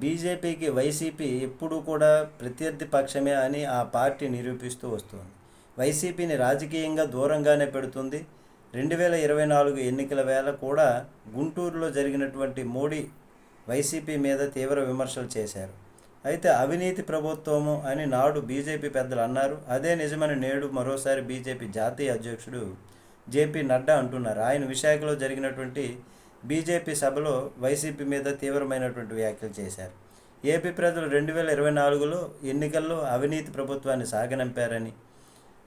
బీజేపీకి వైసీపీ ఎప్పుడూ కూడా ప్రత్యర్థి పక్షమే అని ఆ పార్టీ నిరూపిస్తూ వస్తుంది. వైసీపీని రాజకీయంగా దూరంగానే పెడుతుంది. రెండు వేల ఇరవై నాలుగు ఎన్నికల వేళ కూడా గుంటూరులో జరిగినటువంటి మోడీ వైసీపీ మీద తీవ్ర విమర్శలు చేశారు. అయితే అవినీతి ప్రభుత్వము అని నాడు బీజేపీ పెద్దలు అన్నారు. అదే నిజమని నేడు మరోసారి బీజేపీ జాతీయ అధ్యక్షుడు జేపీ నడ్డా అంటున్నారు. ఆయన విశాఖలో జరిగినటువంటి బీజేపీ సభలో వైసీపీ మీద తీవ్రమైనటువంటి వ్యాఖ్యలు చేశారు. ఏపీ ప్రజలు రెండు వేల ఇరవై నాలుగులో ఎన్నికల్లో అవినీతి ప్రభుత్వాన్ని సాగనంపారని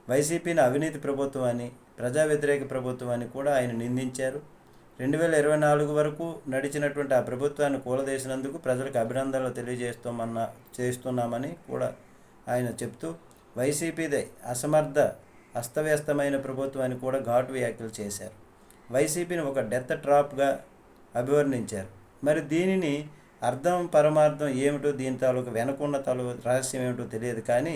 వైసీపీని అవినీతి ప్రభుత్వం అని ప్రజా వ్యతిరేక ప్రభుత్వం అని కూడా ఆయన నిందించారు. రెండు వేల ఇరవై నాలుగు వరకు నడిచినటువంటి ఆ ప్రభుత్వాన్ని కూలదేసినందుకు ప్రజలకు అభినందనలు తెలియజేస్తామన్న చేస్తున్నామని కూడా ఆయన చెప్తూ వైసీపీదే అసమర్థ అస్తవ్యస్తమైన ప్రభుత్వాన్ని కూడా ఘాటు వ్యాఖ్యలు చేశారు. వైసీపీని ఒక డెత్ ట్రాప్గా అభివర్ణించారు. మరి దీనిని అర్థం పరమార్థం ఏమిటో దీని తాలూకు వెనకున్న తాలూ రహస్యం ఏమిటో తెలియదు కానీ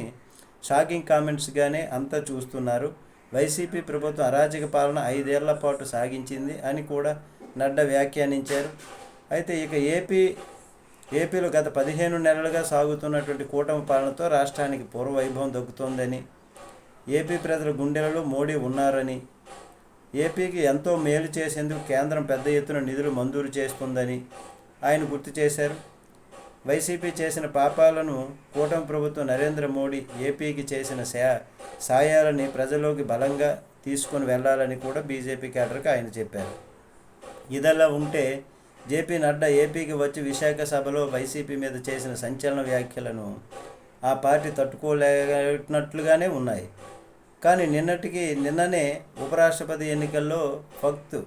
షాకింగ్ కామెంట్స్గానే అంతా చూస్తున్నారు. వైసీపీ ప్రభుత్వం అరాజక పాలన ఐదేళ్ళ పాటు సాగించింది అని కూడా నడ్డా వ్యాఖ్యానించారు. అయితే ఇక ఏపీ ఏపీలో గత పదిహేను నెలలుగా సాగుతున్నటువంటి కూటమి పాలనతో రాష్ట్రానికి పూర్వ వైభవం దక్కుతోందని ఏపీ ప్రజల గుండెలలో మోడీ ఉన్నారని ఏపీకి ఎంతో మేలు చేసేందుకు కేంద్రం పెద్ద ఎత్తున నిధులు మంజూరు చేస్తుందని ఆయన గుర్తు చేశారు. వైసీపీ చేసిన పాపాలను కూటమి ప్రభుత్వం నరేంద్ర మోడీ ఏపీకి చేసిన సా సాయాలని ప్రజల్లోకి బలంగా తీసుకొని వెళ్ళాలని కూడా బీజేపీ కేడర్కి ఆయన చెప్పారు. ఇదల్లా ఉంటే జేపీ నడ్డా ఏపీకి వచ్చి విశాఖ సభలో వైసీపీ మీద చేసిన సంచలన వ్యాఖ్యలను ఆ పార్టీ తట్టుకోలేనట్లుగానే ఉన్నాయి. కానీ నిన్నటికి నిన్ననే ఉపరాష్ట్రపతి ఎన్నికల్లో ఫక్త్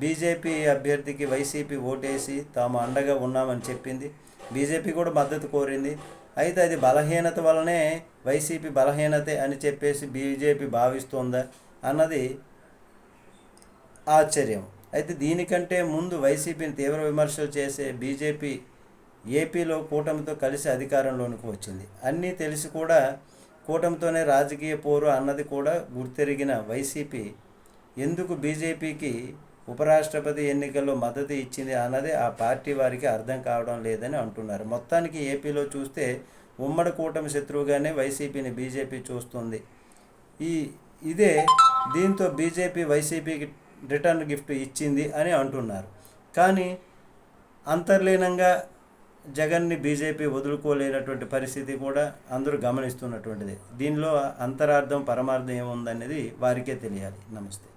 బీజేపీ అభ్యర్థికి వైసీపీ ఓటేసి తాము అండగా ఉన్నామని చెప్పింది. బీజేపీ కూడా మద్దతు కోరింది. అయితే అది బలహీనత వలనే వైసీపీ బలహీనతే అని చెప్పేసి బీజేపీ భావిస్తోందా అన్నది ఆశ్చర్యం. అయితే దీనికంటే ముందు వైసీపీని తీవ్ర విమర్శలు చేసే బీజేపీ ఏపీలో కూటమితో కలిసి అధికారంలోనికి వచ్చింది. అన్నీ తెలిసి కూడా కూటమితోనే రాజకీయ పోరు అన్నది కూడా గుర్తెరిగిన వైసీపీ ఎందుకు బీజేపీకి ఉపరాష్ట్రపతి ఎన్నికల్లో మద్దతు ఇచ్చింది అన్నది ఆ పార్టీ వారికి అర్థం కావడం లేదని అంటున్నారు. మొత్తానికి ఏపీలో చూస్తే ఉమ్మడి కూటమి శత్రువుగానే వైసీపీని బీజేపీ చూస్తుంది. ఈ ఇదే దీంతో బీజేపీ వైసీపీకి రిటర్న్ గిఫ్ట్ ఇచ్చింది అని అంటున్నారు. కానీ అంతర్లీనంగా జగన్ని బీజేపీ వదులుకోలేనటువంటి పరిస్థితి కూడా అందరూ గమనిస్తున్నటువంటిది. దీనిలో అంతరార్థం పరమార్థం ఏముందనేది వారికే తెలియాలి. నమస్తే.